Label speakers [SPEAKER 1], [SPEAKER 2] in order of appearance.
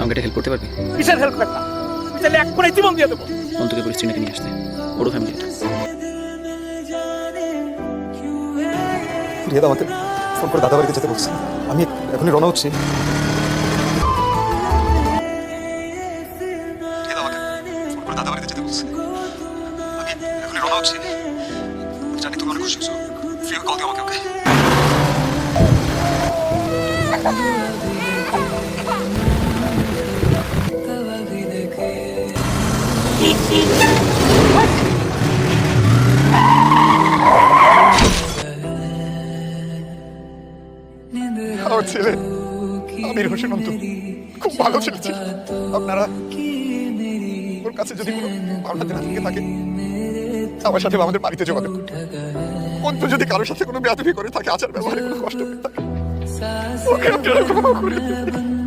[SPEAKER 1] আমাকে একটা হেল্প করতে পারবি?
[SPEAKER 2] কিসের হেল্প করতাম তুমি চাইলে এক্ষুনি জীবন দিয়ে দেবো।
[SPEAKER 1] অন্তকে পরিস্থিতিটাকে নিয়ে আসতে। ওরও ফ্যামিলি এটা।
[SPEAKER 3] রিয়াদ আমাকে ফোন করে দাদা বাড়িতে যেতে বলছে। আমি এখনই রওনা হচ্ছি। দাদা বাড়িতে যেতে বলছে। আমি এখনই রওনা হচ্ছি। জানি তুমি অনেক খুশি হয়েছো। ফ্রি কল দিও আমাকে ওকে? আমার ছেলে, আমির হোসেন অন্তু, খুব ভালো ছেলে ছিল আপনারা ওর কাছে যদি কোনো ভাবনাতে না থেকে থাকে, আমার সাথে আমাদের বাড়িতে যোগাযোগ করুন অন্তু যদি কারোর সাথে কোনো বেয়াদবি করে থাকে আচার ব্যবহারে কোনো কষ্ট পেয়ে থাকে, ওকে আপনারা ক্ষমা করে দিন।